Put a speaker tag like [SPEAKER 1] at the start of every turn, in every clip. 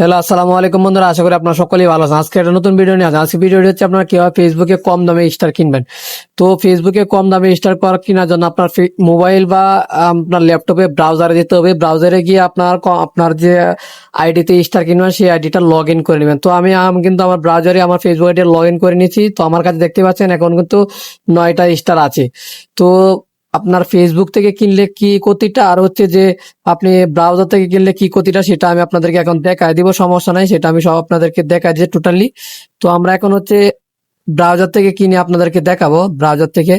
[SPEAKER 1] Hello, আসসালামু আলাইকুম বন্ধুরা, আশা করি আপনারা সকলেই ভালো আছেন। আজকে একটা নতুন ভিডিও নিয়ে আসেন আজকে ভিডিওটি হচ্ছে আপনারা কীভাবে ফেসবুকে কম দামে স্টার কিনবেন। তো ফেসবুকে কম দামে স্টার কেনার জন্য আপনার মোবাইল বা আপনার ল্যাপটপে ব্রাউজারে যেতে হবে। ব্রাউজারে গিয়ে আপনার আপনার যে আইডিতে স্টার কিনবেন, সেই আইডিটা লগ ইন করে নেবেন। তো আমি কিন্তু আমার ব্রাউজারে আমার ফেসবুক আইডি লগ ইন করে নিয়েছি। তো আমার কাছে দেখতে পাচ্ছেন, এখন কিন্তু নয়টা স্টার আছে। তো আপনার ফেসবুক থেকে কিনলে কি ক্ষতিটা? আর হচ্ছে যে আপনি ব্রাউজার থেকে কিনলে কি ক্ষতিটা? সেটা আমি আপনাদেরকে এখন দেখায় দিব, সমস্যা নাই, সেটা আমি সব আপনাদেরকে দেখাই দিয়ে টোটালি তো আমরা এখন হচ্ছে ব্রাউজার থেকে কিনে আপনাদেরকে দেখাবো ব্রাউজার থেকে।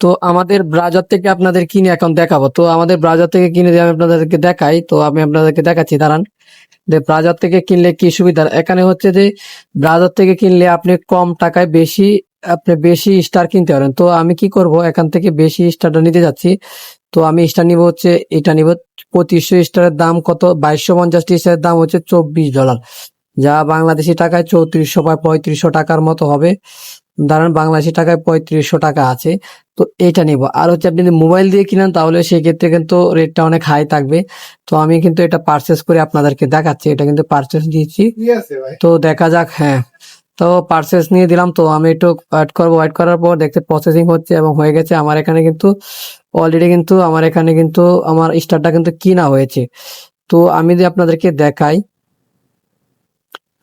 [SPEAKER 1] তো আমাদের ব্রাউজার থেকে আপনাদের কিনে এখন দেখাবো। তো আমাদের ব্রাউজার থেকে কিনে আমি আপনাদেরকে দেখাই। তো আমি আপনাদেরকে দেখাচ্ছি, দাঁড়ান। যে ব্রাউজার থেকে কিনলে কি সুবিধা? এখানে হচ্ছে যে ব্রাউজার থেকে কিনলে আপনি কম টাকায় বেশি আপনি বেশি স্টার কিনতে পারেন। তো আমি কি করব? এখান থেকে বেশি স্টারটা নিতে যাচ্ছি। তো আমি স্টার নিব হচ্ছে এটা নিব পঁচিশশো স্টারের দাম কত? বাইশশো পঞ্চাশটি স্টারের দাম হচ্ছে চব্বিশ ডলার যা বাংলাদেশি টাকায় চৌত্রিশশো বা পঁয়ত্রিশশো টাকার মতো হবে। দাঁড়ান বাংলাদেশি টাকায় পঁয়ত্রিশশো টাকা আছে। তো এটা নিব। আর হচ্ছে আপনি যদি মোবাইল দিয়ে কিনেন তাহলে সেক্ষেত্রে কিন্তু রেটটা অনেক হাই থাকবে। তো আমি কিন্তু এটা পারচেস করে আপনাদেরকে দেখাচ্ছি। এটা কিন্তু পারচেস দিয়েছি তো দেখা যাক হ্যাঁ। তো পার্সেস নিয়ে দিলাম, তো আমি একটু ওয়েট করব। ওয়েট করার পর দেখতে প্রসেসিং হচ্ছে এবং হয়ে গেছে। আমার এখানে কিন্তু অলরেডি কিন্তু, আমার এখানে কিন্তু আমার স্টারটা কিন্তু কিনা হয়েছে। তো আমি যদি আপনাদেরকে দেখাই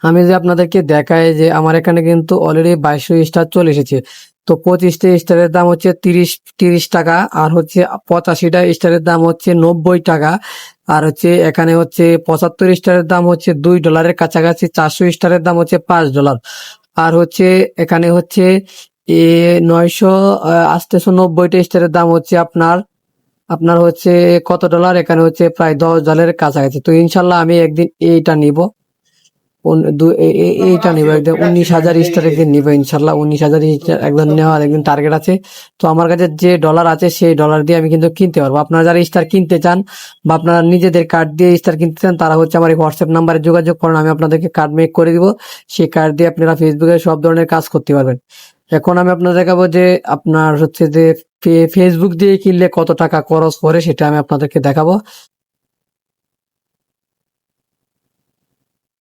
[SPEAKER 1] আমি যে আপনাদেরকে দেখাই যে আমার এখানে কিন্তু অলরেডি বাইশশো স্টার চলে এসেছে। তো পঁচিশটা স্টারের দাম হচ্ছে তিরিশ তিরিশ টাকা, আর হচ্ছে পঁচাশিটা স্টারের দাম হচ্ছে নব্বই টাকা, আর হচ্ছে এখানে হচ্ছে পঁচাত্তর স্টারের দাম হচ্ছে দুই ডলারের কাছাকাছি, চারশো স্টারের দাম হচ্ছে পাঁচ ডলার আর হচ্ছে এখানে হচ্ছে এ নয়শো আটশো নব্বইটা স্টারের দাম হচ্ছে আপনার আপনার হচ্ছে কত ডলার এখানে হচ্ছে প্রায় দশ ডলারের কাছাকাছি। তো ইনশাল্লাহ আমি একদিন এইটা নিব। এইটা নিব একদম উনিশ হাজার স্টার একদিন নিব ইনশাল্লাহ। উনিশ হাজার স্টার একদম নেওয়ার একদিন টার্গেট আছে। তো আমার কাছে যে ডলার আছে সেই ডলার দিয়ে আমি কিন্তু কিনতে পারব। আপনারা যারা স্টার কিনতে চান বা আপনারা নিজেদের কার্ড দিয়ে স্টার কিনতে চান তারা হচ্ছে আমার এই হোয়াটসঅ্যাপ নাম্বারে যোগাযোগ করেন আমি আপনাদেরকে কার্ড মেক করে দিব। সেই কার্ড দিয়ে আপনারা ফেসবুকে সব ধরনের কাজ করতে পারবেন। এখন আমি আপনাদের দেখাবো যে আপনার হচ্ছে যে ফেসবুক দিয়ে কিনলে কত টাকা খরচ পড়ে সেটা আমি আপনাদেরকে দেখাবো।